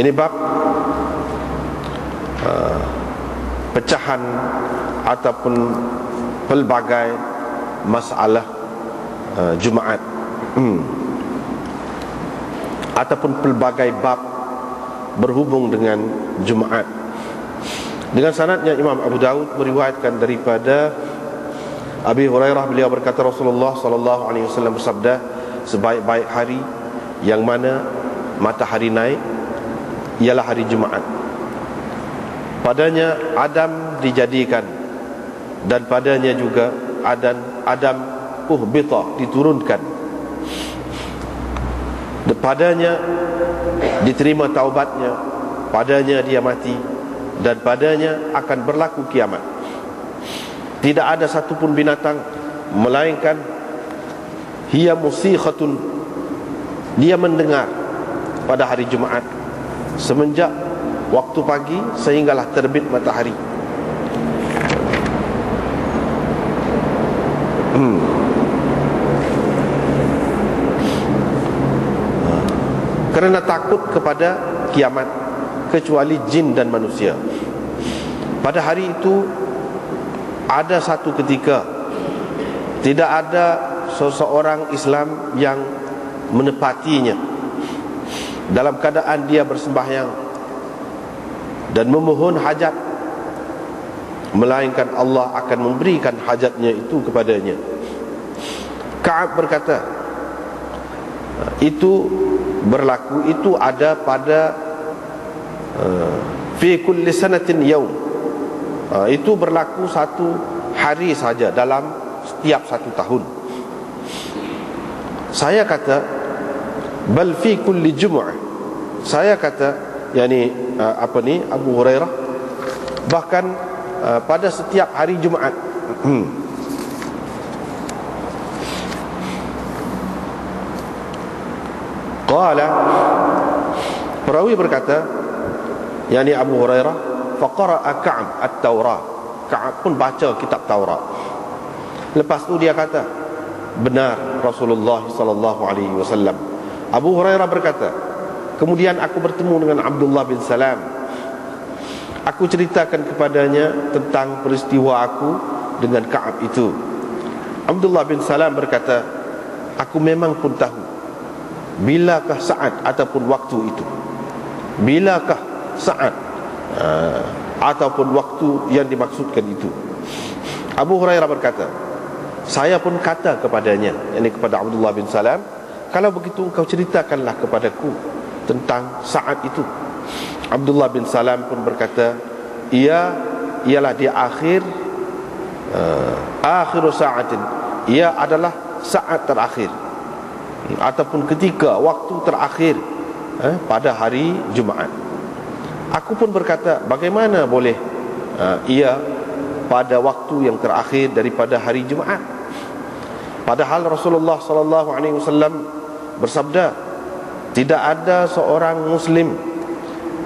Ini bab uh, pecahan ataupun pelbagai masalah uh, Jumaat. Hmm. Ataupun pelbagai bab berhubung dengan Jumaat. Dengan sanadnya Imam Abu Daud meriwayatkan daripada Abi Hurairah beliau berkata Rasulullah sallallahu alaihi wasallam bersabda sebaik-baik hari yang mana matahari naik ialah hari Jumaat. Padanya Adam dijadikan dan padanya juga Adam Adam uhbita diturunkan. Padanya diterima taubatnya, padanya dia mati dan padanya akan berlaku kiamat. Tidak ada satupun binatang melainkan hiya musikhatun dia mendengar pada hari Jumaat semenjak waktu pagi sehinggalah terbit matahari. Hmm. Kerana takut kepada kiamat kecuali jin dan manusia. Pada hari itu ada satu ketika tidak ada seseorang Islam yang menepatinya dalam keadaan dia bersembahyang. Dan memohon hajat. Melainkan Allah akan memberikan hajatnya itu kepadanya. Ka'ab berkata itu berlaku itu ada pada uh, fi kulli sanatin yawm uh, itu berlaku satu hari saja dalam setiap satu tahun. Saya kata bal fi kulli jumu'ah. Saya kata yakni uh, apa ni Abu Hurairah bahkan uh, pada setiap hari Jumaat. Hmm. qala perawi berkata yakni Abu Hurairah faqara'a Ka'ab at-Taurah Ka'ab pun baca kitab Taurat lepas tu dia kata benar Rasulullah sallallahu alaihi wasallam Abu Hurairah berkata kemudian aku bertemu dengan Abdullah bin Salam. Aku ceritakan kepadanya tentang peristiwa aku dengan Ka'ab itu. Abdullah bin Salam berkata aku memang pun tahu bilakah saat ataupun waktu itu. Bilakah saat uh, ataupun waktu yang dimaksudkan itu. Abu Hurairah berkata saya pun kata kepadanya ini kepada Abdullah bin Salam kalau begitu engkau ceritakanlah kepadaku tentang saat itu. Abdullah bin Salam pun berkata ia ialah di akhir uh, akhir saatin. Ia adalah saat terakhir ataupun ketika waktu terakhir eh, pada hari Jumaat. Aku pun berkata bagaimana boleh uh, ia pada waktu yang terakhir daripada hari Jumaat? Padahal Rasulullah sallallahu alaihi wasallam bersabda tidak ada seorang muslim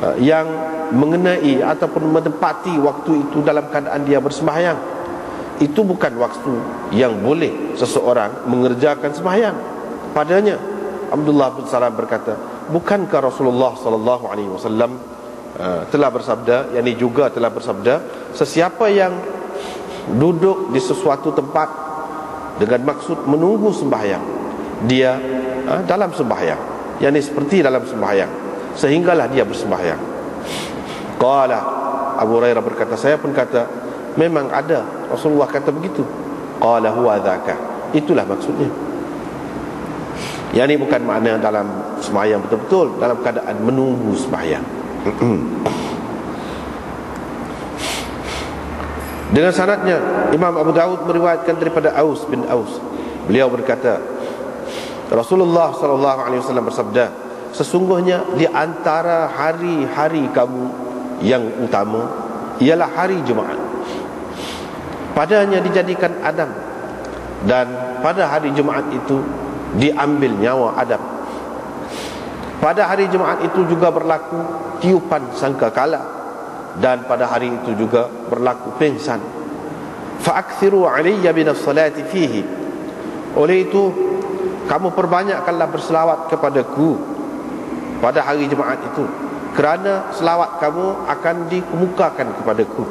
uh, yang mengenai ataupun menepati waktu itu dalam keadaan dia bersembahyang. Itu bukan waktu yang boleh seseorang mengerjakan sembahyang. Padanya Abdullah bin Salam berkata, bukankah Rasulullah sallallahu alaihi wasallam uh, telah bersabda, yakni juga telah bersabda, sesiapa yang duduk di sesuatu tempat dengan maksud menunggu sembahyang dia ha, dalam sembahyang. Yakni seperti dalam sembahyang. Sehinggalah dia bersembahyang. Qala. Abu Hurairah berkata saya pun kata memang ada Rasulullah kata begitu. Qala huwa dzaka itulah maksudnya. Yakni bukan makna dalam sembahyang betul-betul dalam keadaan menunggu sembahyang. Dengan sanadnya Imam Abu Daud meriwayatkan daripada Aus bin Aus. Beliau berkata Rasulullah sallallahu alaihi wasallam bersabda, sesungguhnya di antara hari-hari kamu yang utama ialah hari Jumaat. Padanya dijadikan Adam dan pada hari Jumaat itu diambil nyawa Adam. Pada hari Jumaat itu juga berlaku tiupan sangkakala dan pada hari itu juga berlaku pingsan fa'akthiru alayya bin salati fihi oleh itu kamu perbanyakkanlah berselawat kepadaku pada hari Jumaat itu. Kerana selawat kamu akan dikemukakan kepadaku.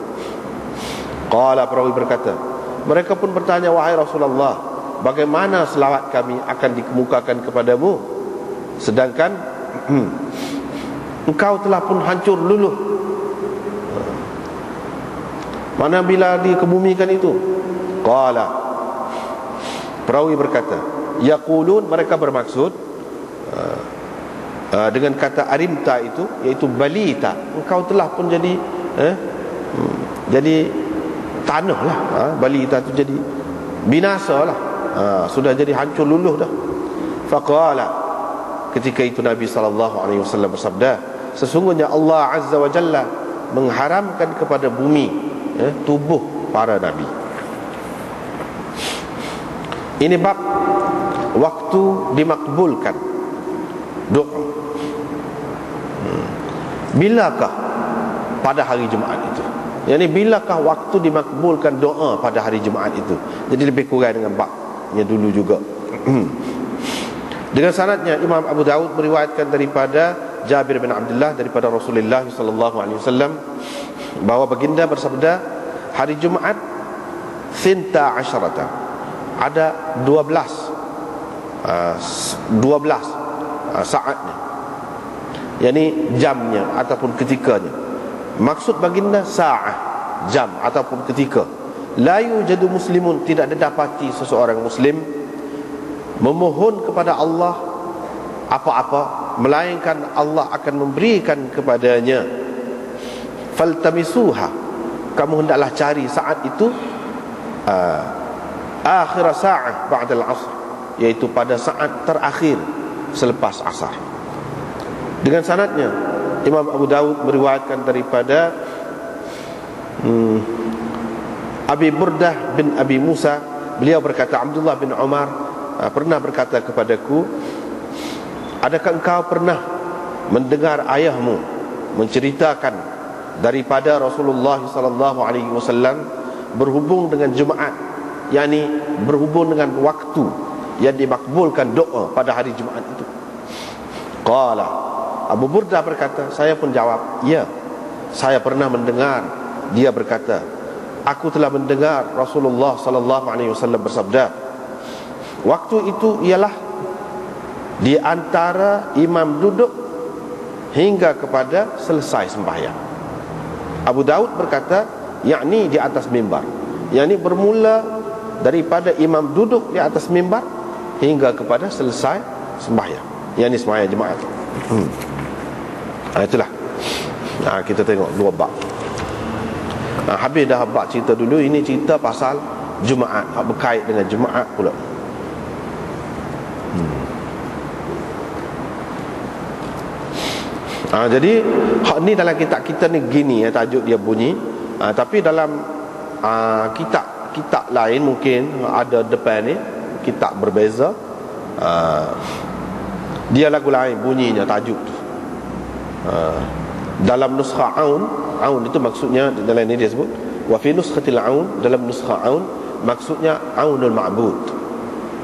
Qala perawi berkata mereka pun bertanya wahai Rasulullah bagaimana selawat kami akan dikemukakan kepadamu? Sedangkan engkau telah pun hancur luluh. Mana bila dikebumikan itu? Qala. Perawi berkata yaqulun mereka bermaksud uh, uh, dengan kata arimta itu iaitu balita. Engkau telah pun jadi eh, hmm, jadi tanah lah. Ha, balita itu jadi binasa lah. Ha, sudah jadi hancur luluh dah. Faqala ketika itu Nabi SAW bersabda sesungguhnya Allah Azza wa Jalla mengharamkan kepada bumi eh, tubuh para Nabi. Ini bab waktu dimakbulkan. Doa hmm. bilakah pada hari Jumaat itu? Yang ini bilakah waktu dimakbulkan doa pada hari Jumaat itu? Jadi lebih kurang dengan baknya dulu juga. Dengan sanatnya Imam Abu Dawud meriwayatkan daripada Jabir bin Abdullah daripada Rasulullah sallallahu alaihi wasallam bahawa baginda bersabda hari Jumaat sinta asharata. Ada 12 uh, 12 uh, saatnya. Yakni jamnya ataupun ketikanya. Maksud baginda sa'ah Jam ataupun ketika. La yujadu muslimun Tidak didapati seseorang muslim Memohon kepada Allah Apa-apa Melainkan Allah akan memberikan kepadanya. Faltamisuha Kamu hendaklah cari saat itu uh, Akhir sa'ah Ba'dal asr Iaitu pada saat terakhir Selepas asar. Dengan sanatnya Imam Abu Dawud meriwayatkan daripada hmm, Abi Burdah bin Abi Musa. Beliau berkata Abdullah bin Umar uh, pernah berkata kepadaku adakah engkau pernah mendengar ayahmu menceritakan daripada Rasulullah wasallam berhubung dengan Jumaat yakni berhubung dengan waktu yang dimakbulkan doa pada hari Jumaat itu qala Abu Burda berkata Saya pun jawab Ya Saya pernah mendengar Dia berkata Aku telah mendengar Rasulullah sallallahu alaihi wasallam bersabda Waktu itu ialah di antara imam duduk hingga kepada selesai sembahyang. Abu Daud berkata, yakni di atas mimbar. Yakni bermula daripada imam duduk di atas mimbar hingga kepada selesai sembahyang. Yakni sembahyang jemaah. Hmm. Ha, itulah. Ha, kita tengok dua bab. Ha, habis dah bab cerita dulu ini cerita pasal Jumaat. Berkait dengan Jumaat pula. Hmm. jadi hak ni dalam kitab kita ni gini ya, tajuk dia bunyi. Ha, tapi dalam ha, kitab kitab lain mungkin ada depan ni kitab berbeza ha, dia lagu lain bunyinya tajuk tu. Ha. dalam nuskha aun aun itu maksudnya dalam ini dia sebut wa fi nuskhatil aun dalam nuskha aun maksudnya aunul ma'bud.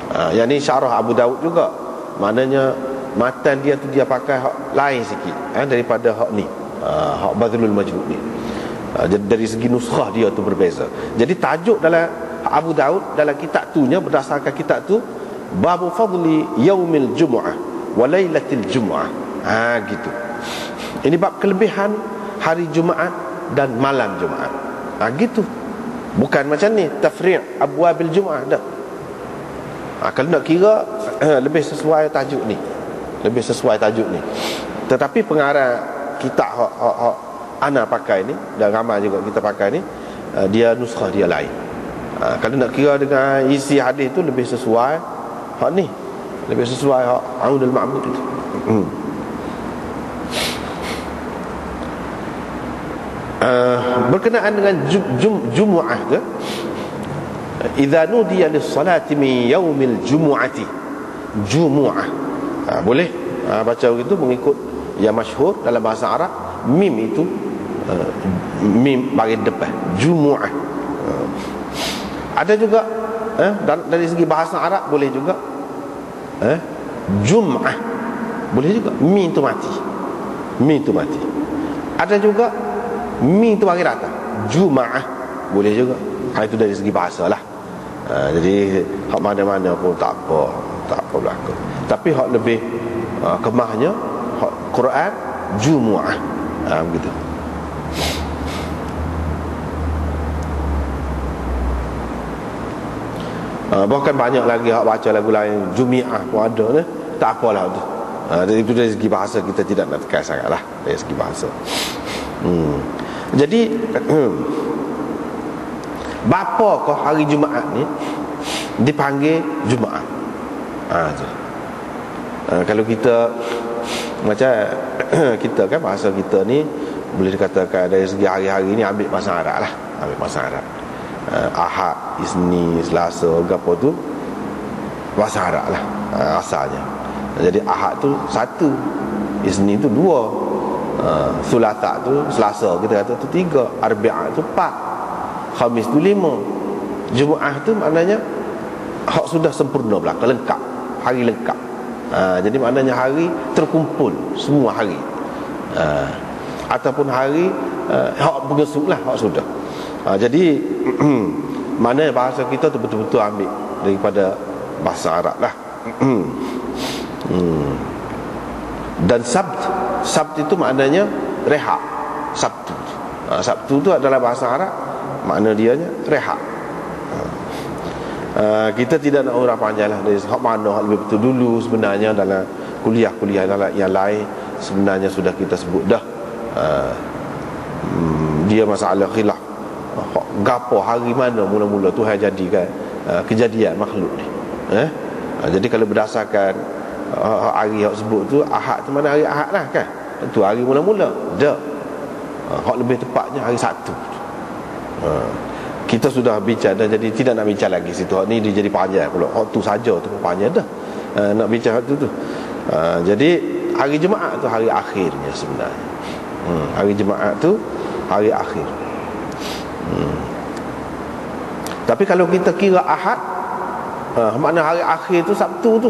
Ha, yang ini syarah Abu Daud juga. Maknanya matan dia tu dia pakai hak lain sikit ha, daripada hak ni. Ha, hak badrul majlub ni. Jadi dari segi nuskha dia tu berbeza. Jadi tajuk dalam Abu Daud dalam kitab tu nya berdasarkan kitab tu babu fadli yaumil jumu'ah wa lailatil jumu'ah ha gitu ini bab kelebihan hari Jumaat dan malam Jumaat. Ha, gitu. Bukan macam ni tafri' abwabil Jumaat dah. Ha, kalau nak kira lebih sesuai tajuk ni. Lebih sesuai tajuk ni. Tetapi pengarah kitab hak, hak ana pakai ni dan ramai juga kita pakai ni uh, dia nuskah dia lain. Ha, kalau nak kira dengan isi hadis tu lebih sesuai hak ni. Lebih sesuai hak Aunul Ma'bud itu. Hmm. uh, berkenaan dengan jum, jum, jumu'ah ke? Idza nudiya lis-salati min yaumil jumu'ati. Jumu'ah. Uh, boleh. Uh, baca begitu mengikut yang masyhur dalam bahasa Arab. Mim itu uh, mim bagi depan. Jumu'ah. Uh, ada juga eh, dari segi bahasa Arab boleh juga. Eh, jum'ah boleh juga. Mim itu mati. Mi tu mati. Ada juga Mi tu hari datang. Juma'ah Boleh juga. Ha, Itu dari segi bahasa lah. Ha, Jadi Hak mana-mana pun tak apa Tak apa berlaku. Tapi hak lebih ha, Kemahnya Hak Quran Jumu'ah ha, Begitu Uh, bahkan banyak lagi hak baca lagu lain. Jumi'ah pun ada ni. Tak apalah tu. Uh, Jadi itu dari segi bahasa kita tidak nak tekan sangat lah Dari segi bahasa. Hmm. Jadi Bapa kau hari Jumaat ni Dipanggil Jumaat. Ha, uh, Kalau kita Macam Kita kan bahasa kita ni Boleh dikatakan dari segi hari-hari ni Ambil bahasa Arab lah. Ambil bahasa Arab uh, Ahad, Isni, Selasa, apa tu Bahasa Arab lah uh, asalnya. Jadi Ahad tu satu Isni tu dua uh, Sulata tu Selasa kita kata tu tiga Arbi'ah tu empat Khamis tu lima Jumaah tu maknanya Hak sudah sempurna belakang Lengkap Hari lengkap. Uh, Jadi maknanya hari terkumpul Semua hari. Uh, Ataupun hari uh, Hak bergesuk lah Hak sudah Ha, jadi mana bahasa kita tu betul-betul ambil daripada bahasa Arab lah. hmm. Dan Sabt, Sabt itu maknanya rehat. Sabtu. Ha, Sabtu tu adalah bahasa Arab, makna dianya rehat. Uh, kita tidak nak urah panjang lah dari hak mana hak lebih betul dulu sebenarnya dalam kuliah-kuliah yang lain sebenarnya sudah kita sebut dah um, dia masalah khilaf gapo hari mana mula-mula Tuhan jadikan uh, kejadian makhluk ni? Eh? Uh, jadi kalau berdasarkan uh, hari yang sebut tu ahad tu mana hari ahad lah kan? Itu hari mula-mula. Dak uh, hak lebih tepatnya hari Sabtu. Uh, kita sudah bincang dah jadi tidak nak bincang lagi situ. Hak ni dia jadi panjang pula. Hak tu saja tu panjang dah. Uh, nak bincang tu tu. Uh, jadi hari Jumaat tu hari akhirnya sebenarnya. Hmm, hari Jumaat tu hari akhir hmm. Tapi kalau kita kira ahad ha, Makna hari akhir tu Sabtu tu.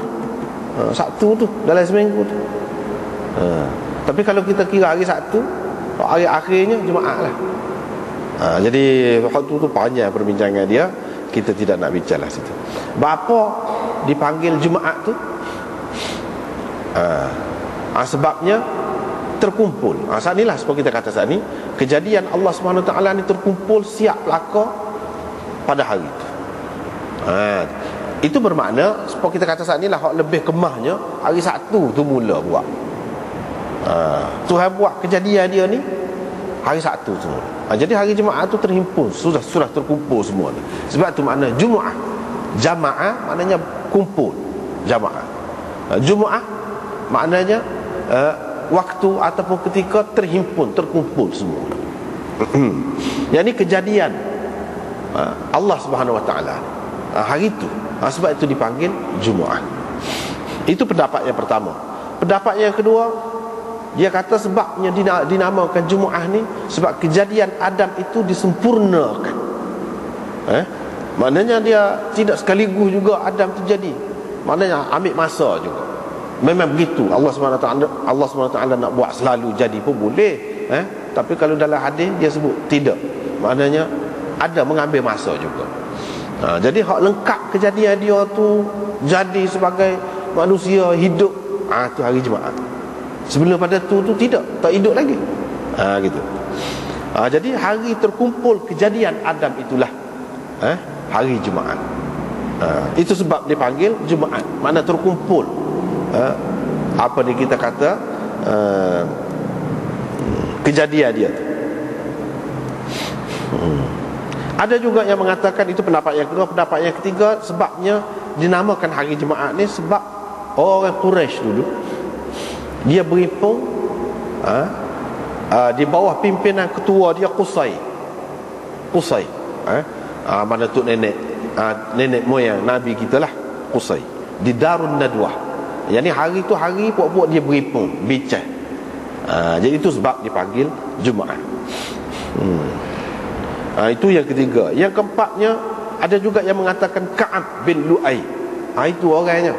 Ha, Sabtu tu dalam seminggu tu. Ha, Tapi kalau kita kira hari Sabtu Hari akhirnya Jumaat lah. Ha, Jadi waktu tu panjang perbincangan dia Kita tidak nak bincang lah situ. Bapa dipanggil Jumaat tu? Ha, ha, Sebabnya terkumpul. Ha, Saat inilah seperti kita kata saat ni Kejadian Allah SWT ni terkumpul siap lakar pada hari itu. Ha, itu bermakna seperti kita kata saat ni lah lebih kemahnya hari Sabtu tu mula buat. Ha, Tuhan buat kejadian dia ni hari Sabtu tu. Ha, jadi hari Jumaat tu terhimpun sudah sudah terkumpul semua ni. Sebab tu makna Jumaat. Jamaah maknanya kumpul jamaah. Ha, Jumaat maknanya uh, waktu ataupun ketika terhimpun terkumpul semua. Yang ni kejadian Ha, Allah Subhanahu Wa Taala. Ha, hari itu ha, sebab itu dipanggil Jumaat. Itu pendapat yang pertama. Pendapat yang kedua dia kata sebabnya dinamakan Jumaat ni sebab kejadian Adam itu disempurnakan. Eh? maknanya dia tidak sekaligus juga Adam terjadi maknanya ambil masa juga memang begitu. Allah SWT Allah SWT nak buat selalu jadi pun boleh eh? tapi kalau dalam hadis dia sebut tidak. Maknanya ada mengambil masa juga. Ha, jadi hak lengkap kejadian dia tu jadi sebagai manusia hidup. Ha, tu hari Jumaat. Sebelum pada tu tu tidak tak hidup lagi. Ha, gitu. Ha, jadi hari terkumpul kejadian Adam itulah eh, hari Jumaat. Ha, itu sebab dipanggil Jumaat. Mana terkumpul ha, apa ni kita kata uh, kejadian dia tu hmm. Ada juga yang mengatakan itu pendapat yang kedua, pendapat yang ketiga sebabnya dinamakan hari Jumaat ni sebab orang Quraisy dulu dia berhimpun ha, uh, di bawah pimpinan ketua dia Qusay. Qusay. Ha, uh, mana tu nenek uh, nenek moyang nabi kita lah Qusay di Darun Nadwah. Ni hari tu hari puak-puak dia berhimpun, bincang. Uh, jadi itu sebab dipanggil Jumaat. Hmm ha, Itu yang ketiga Yang keempatnya Ada juga yang mengatakan Ka'ab bin Lu'ay ha, Itu orangnya